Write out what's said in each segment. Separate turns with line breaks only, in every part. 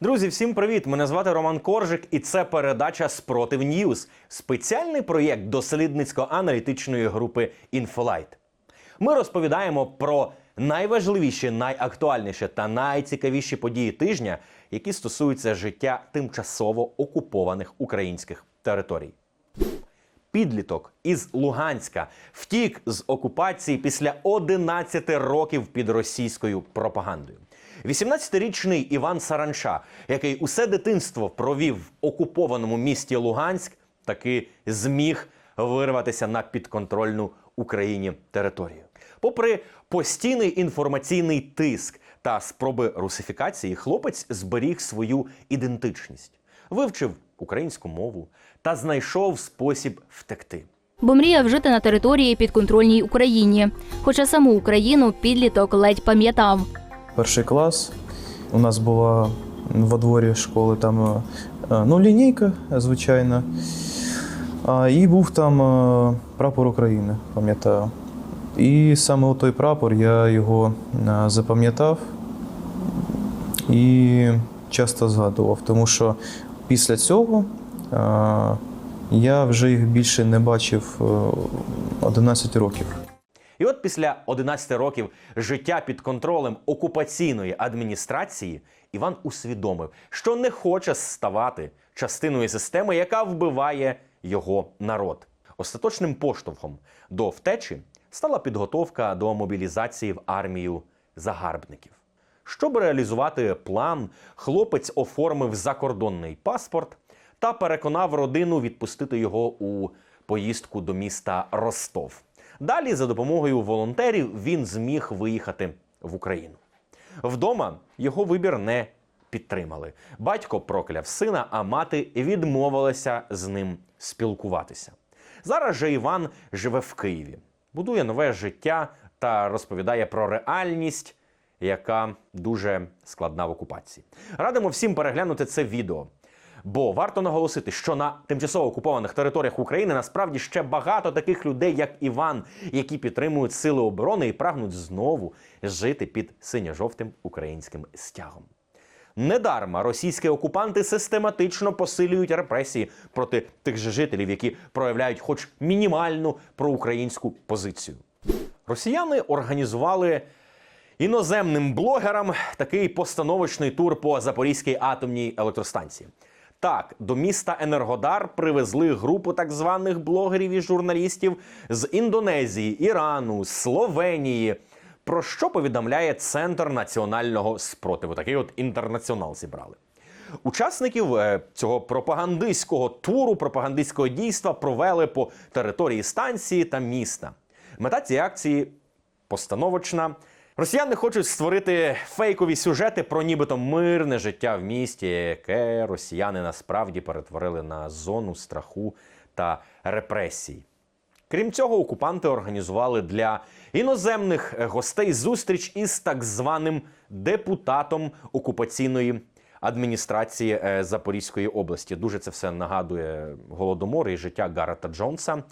Друзі, всім привіт! Мене звати Роман Коржик, і це передача Спротив Ньюз, спеціальний проєкт дослідницько-аналітичної групи Інфолайт. Ми розповідаємо про найважливіші, найактуальніші та найцікавіші події тижня, які стосуються життя тимчасово окупованих українських територій. Підліток із Луганська втік з окупації після 11 років під російською пропагандою. 18-річний Іван Саранча, який усе дитинство провів в окупованому місті Луганськ, таки зміг вирватися на підконтрольну Україні територію. Попри постійний інформаційний тиск та спроби русифікації, хлопець зберіг свою ідентичність, вивчив українську мову та знайшов спосіб втекти.
Бо мріяв жити на території підконтрольній Україні. Хоча саму Україну підліток ледь пам'ятав.
Перший клас. У нас була во дворі школи там е, ну, лінійка, звичайно. І був там е, прапор України, пам'ятаю. І саме той прапор я його е, запам'ятав і часто згадував, тому що після цього е, я вже їх більше не бачив е, 11 років.
І от після 11 років життя під контролем окупаційної адміністрації Іван усвідомив, що не хоче ставати частиною системи, яка вбиває його народ. Остаточним поштовхом до втечі стала підготовка до мобілізації в армію загарбників. Щоб реалізувати план, хлопець оформив закордонний паспорт та переконав родину відпустити його у поїздку до міста Ростов. Далі, за допомогою волонтерів, він зміг виїхати в Україну. Вдома його вибір не підтримали. Батько прокляв сина, а мати відмовилася з ним спілкуватися. Зараз же Іван живе в Києві, будує нове життя та розповідає про реальність, яка дуже складна в окупації. Радимо всім переглянути це відео. Бо варто наголосити, що на тимчасово окупованих територіях України насправді ще багато таких людей, як Іван, які підтримують сили оборони і прагнуть знову жити під синьо-жовтим українським стягом. Недарма російські окупанти систематично посилюють репресії проти тих же жителів, які проявляють хоч мінімальну проукраїнську позицію. Росіяни організували іноземним блогерам такий постановочний тур по Запорізькій атомній електростанції. Так, до міста Енергодар привезли групу так званих блогерів і журналістів з Індонезії, Ірану, Словенії. Про що повідомляє Центр національного спротиву? Такий от інтернаціонал зібрали. Учасників е, цього пропагандистського туру, пропагандистського дійства провели по території станції та міста. Мета цієї акції постановочна. Росіяни хочуть створити фейкові сюжети про нібито мирне життя в місті, яке росіяни насправді перетворили на зону страху та репресій. Крім цього, окупанти організували для іноземних гостей зустріч із так званим депутатом окупаційної адміністрації е, Запорізької області. Дуже це все нагадує голодомор і життя Гаррета Джонса.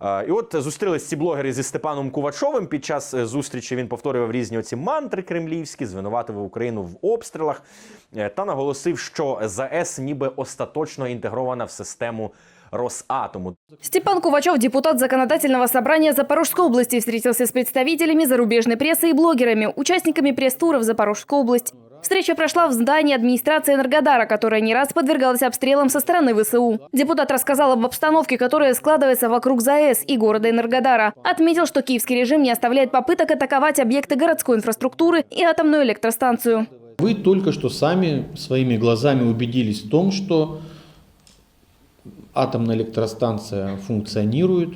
І от зустрілись ці блогери зі Степаном Кувачовим. Під час е, зустрічі він повторював різні оці мантри кремлівські, звинуватив Україну в обстрілах е, та наголосив, що ЗАЕС ніби остаточно інтегрована в систему Росатому.
Степан Кувачев, депутат Законодательного собрания Запорожской области, встретился с представителями зарубежной прессы и блогерами, участниками пресс-тура в Запорожскую область. Встреча прошла в здании администрации Энергодара, которая не раз подвергалась обстрелам со стороны ВСУ. Депутат рассказал об обстановке, которая складывается вокруг ЗАЭС и города Энергодара. Отметил, что киевский режим не оставляет попыток атаковать объекты городской инфраструктуры и атомную электростанцию.
Вы только что сами своими глазами убедились в том, что атомная электростанция функционирует.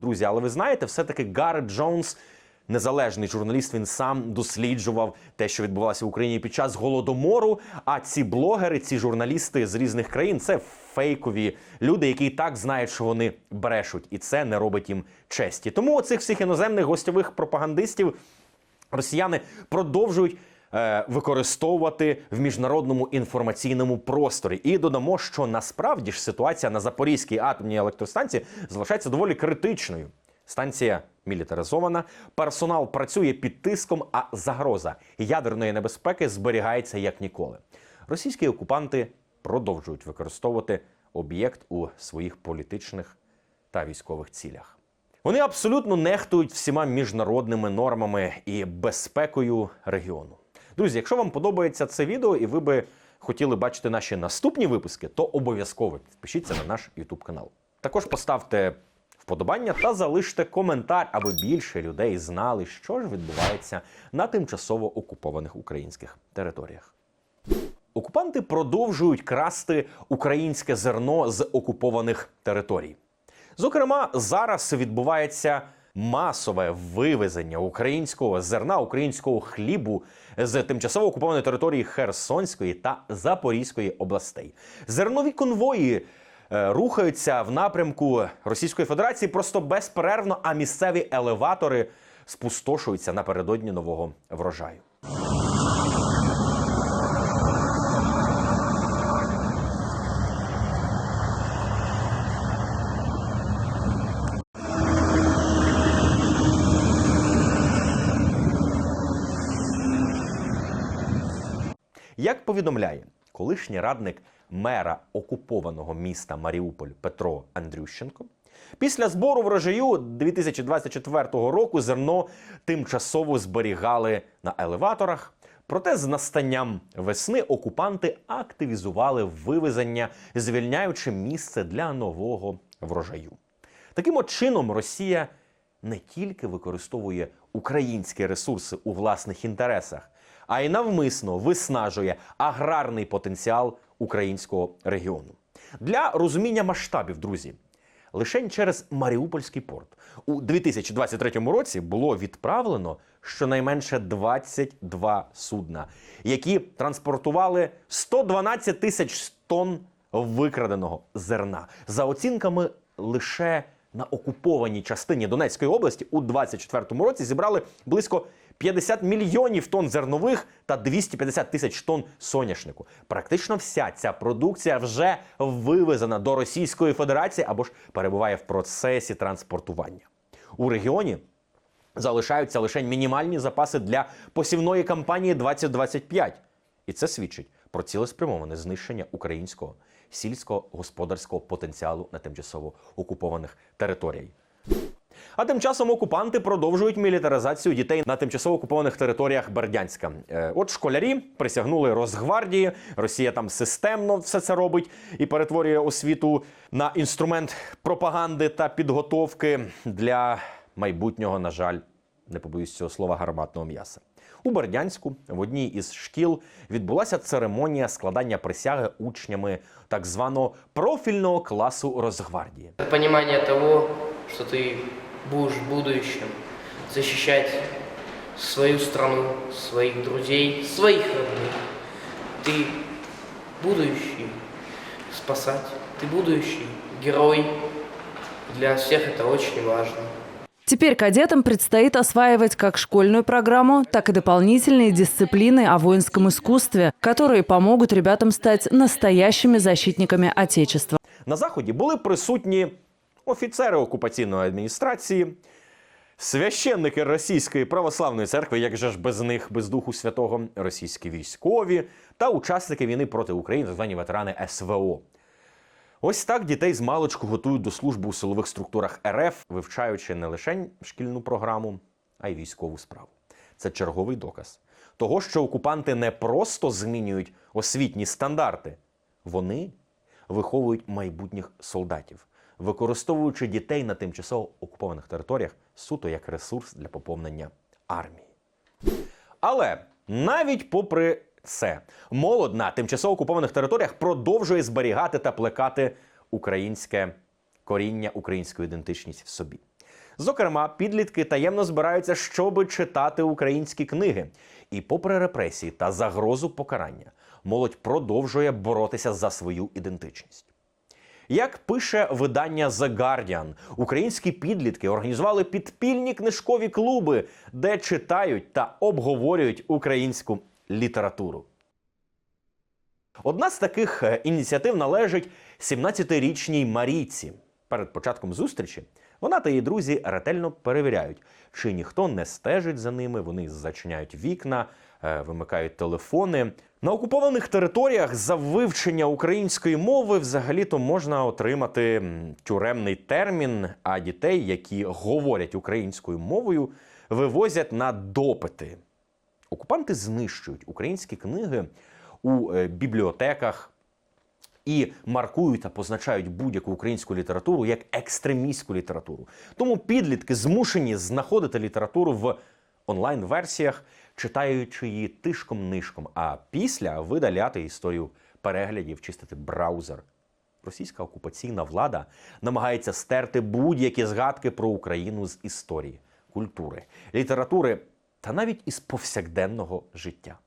Друзі, але ви знаєте, все-таки Гаррет Джонс, незалежний журналіст, він сам досліджував те, що відбувалося в Україні під час голодомору. А ці блогери, ці журналісти з різних країн це фейкові люди, які і так знають, що вони брешуть, і це не робить їм честі. Тому оцих всіх іноземних гостьових пропагандистів росіяни продовжують е, використовувати в міжнародному інформаційному просторі. І додамо, що насправді ж ситуація на Запорізькій атомній електростанції залишається доволі критичною. Станція мілітаризована, персонал працює під тиском, а загроза ядерної небезпеки зберігається як ніколи. російські окупанти продовжують використовувати об'єкт у своїх політичних та військових цілях. Вони абсолютно нехтують всіма міжнародними нормами і безпекою регіону. Друзі, якщо вам подобається це відео і ви би хотіли бачити наші наступні випуски, то обов'язково підпишіться на наш YouTube канал. Також поставте вподобання та залиште коментар, аби більше людей знали, що ж відбувається на тимчасово окупованих українських територіях. Окупанти продовжують красти українське зерно з окупованих територій. Зокрема, зараз відбувається масове вивезення українського зерна, українського хлібу з тимчасово окупованої території Херсонської та Запорізької областей. Зернові конвої рухаються в напрямку Російської Федерації просто безперервно, а місцеві елеватори спустошуються напередодні нового врожаю. Як повідомляє колишній радник мера окупованого міста Маріуполь Петро Андрющенко, після збору врожаю 2024 року зерно тимчасово зберігали на елеваторах. Проте з настанням весни окупанти активізували вивезення, звільняючи місце для нового врожаю. Таким от чином Росія не тільки використовує українські ресурси у власних інтересах, а й навмисно виснажує аграрний потенціал українського регіону. Для розуміння масштабів, друзі, лише через Маріупольський порт у 2023 році було відправлено щонайменше 22 судна, які транспортували 112 тисяч тонн викраденого зерна. За оцінками лише на окупованій частині Донецької області у 2024 році зібрали близько 50 мільйонів тонн зернових та 250 тисяч тонн соняшнику. Практично вся ця продукція вже вивезена до Російської Федерації або ж перебуває в процесі транспортування. У регіоні залишаються лише мінімальні запаси для посівної кампанії 2025. І це свідчить про цілеспрямоване знищення українського сільськогосподарського потенціалу на тимчасово окупованих територіях. А тим часом окупанти продовжують мілітаризацію дітей на тимчасово окупованих територіях Бердянська. Е, От школярі присягнули Росгвардії. Росія там системно все це робить і перетворює освіту на інструмент пропаганди та підготовки для майбутнього, на жаль, не побоюсь цього слова, гарматного м'яса. У Бердянську в одній із шкіл відбулася церемонія складання присяги учнями так званого профільного класу Росгвардії.
Это понимание того, что ты будешь в будущем защищать свою страну, своих друзей, своих родных. Ты будущий спасать, ты будущий герой. Для всех это очень важно.
Теперь кадетам предстоит осваивать как школьную программу, так и дополнительные дисциплины о воинском искусстве, которые помогут ребятам стать настоящими защитниками Отечества.
На заході були присутні офіцери окупаційної адміністрації, священники Російської православної церкви, як же ж без них, без духу святого, російські військові та учасники війни проти України, так звані ветерани СВО. Ось так дітей з маличку готують до служби у силових структурах РФ, вивчаючи не лише шкільну програму, а й військову справу. Це черговий доказ того, що окупанти не просто змінюють освітні стандарти, вони виховують майбутніх солдатів, використовуючи дітей на тимчасово окупованих територіях суто як ресурс для поповнення армії. Але навіть попри це, молодь на тимчасово окупованих територіях продовжує зберігати та плекати українське коріння, українську ідентичність в собі. Зокрема, підлітки таємно збираються, щоби читати українські книги. І попри репресії та загрозу покарання, молодь продовжує боротися за свою ідентичність. Як пише видання The Guardian, українські підлітки організували підпільні книжкові клуби, де читають та обговорюють українську літературу. Одна з таких е, ініціатив належить 17-річній Марійці. Перед початком зустрічі Вона та її друзі ретельно перевіряють, чи ніхто не стежить за ними. Вони зачиняють вікна, е, вимикають телефони. На окупованих територіях за вивчення української мови взагалі-то можна отримати тюремний термін, а дітей, які говорять українською мовою, вивозять на допити. Окупанти знищують українські книги у е, бібліотеках і маркують та позначають будь-яку українську літературу як екстремістську літературу. Тому підлітки змушені знаходити літературу в онлайн-версіях, читаючи її тишком-нишком, а після видаляти історію переглядів, чистити браузер. Російська окупаційна влада намагається стерти будь-які згадки про Україну з історії, культури, літератури та навіть із повсякденного життя.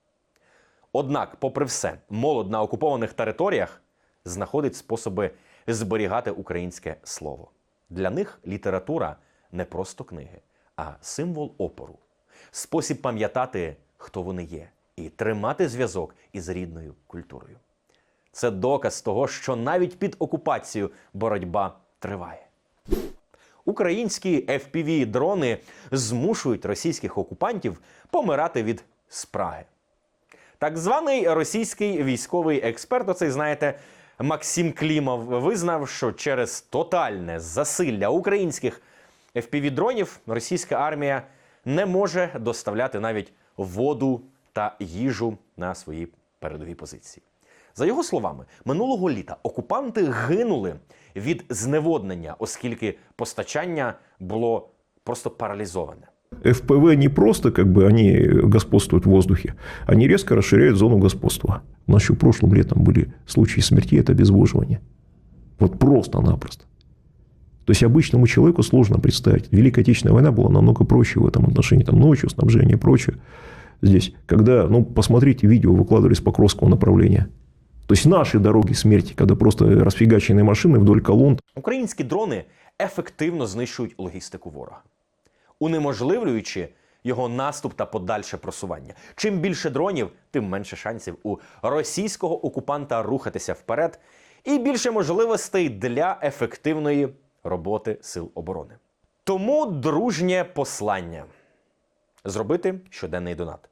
Однак, попри все, молодь на окупованих територіях знаходить способи зберігати українське слово. Для них література не просто книги, а символ опору, спосіб пам'ятати, хто вони є, і тримати зв'язок із рідною культурою. Це доказ того, що навіть під окупацією боротьба триває. Українські fpv дрони змушують російських окупантів помирати від спраги. Так званий російський військовий експерт, оцей знаєте, Максим Клімов, визнав, що через тотальне засилля українських FPV-дронів російська армія не може доставляти навіть воду та їжу на свої передові позиції. За його словами, минулого літа окупанти гинули від зневоднення, оскільки постачання було просто паралізоване.
ФПВ не просто как бы они господствуют в воздухе, они резко расширяют зону господства. У нас еще прошлым летом были случаи смерти от обезвоживания. Вот просто-напросто. То есть обычному человеку сложно представить. Великая Отечественная война была намного проще в этом отношении. Там ночью, снабжение и прочее. Здесь, когда, ну, посмотрите, видео выкладывали с Покровского направления. То есть наши дороги смерти, когда просто расфигаченные машины вдоль колонн,
Українські дрони ефективно знищують логістику ворога, унеможливлюючи його наступ та подальше просування. Чим більше дронів, тим менше шансів у російського окупанта рухатися вперед, і більше можливостей для ефективної роботи сил оборони. Тому дружнє послання зробити щоденний донат.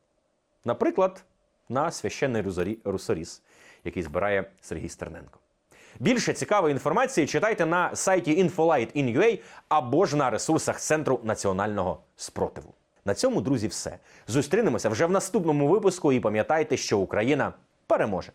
Наприклад, на священний русоріс, який збирає Сергій Стерненко. Більше цікавої інформації читайте на сайті Infolight.in.ua або ж на ресурсах Центру національного спротиву. На цьому, друзі, все. Зустрінемося вже в наступному випуску і пам'ятайте, що Україна переможе.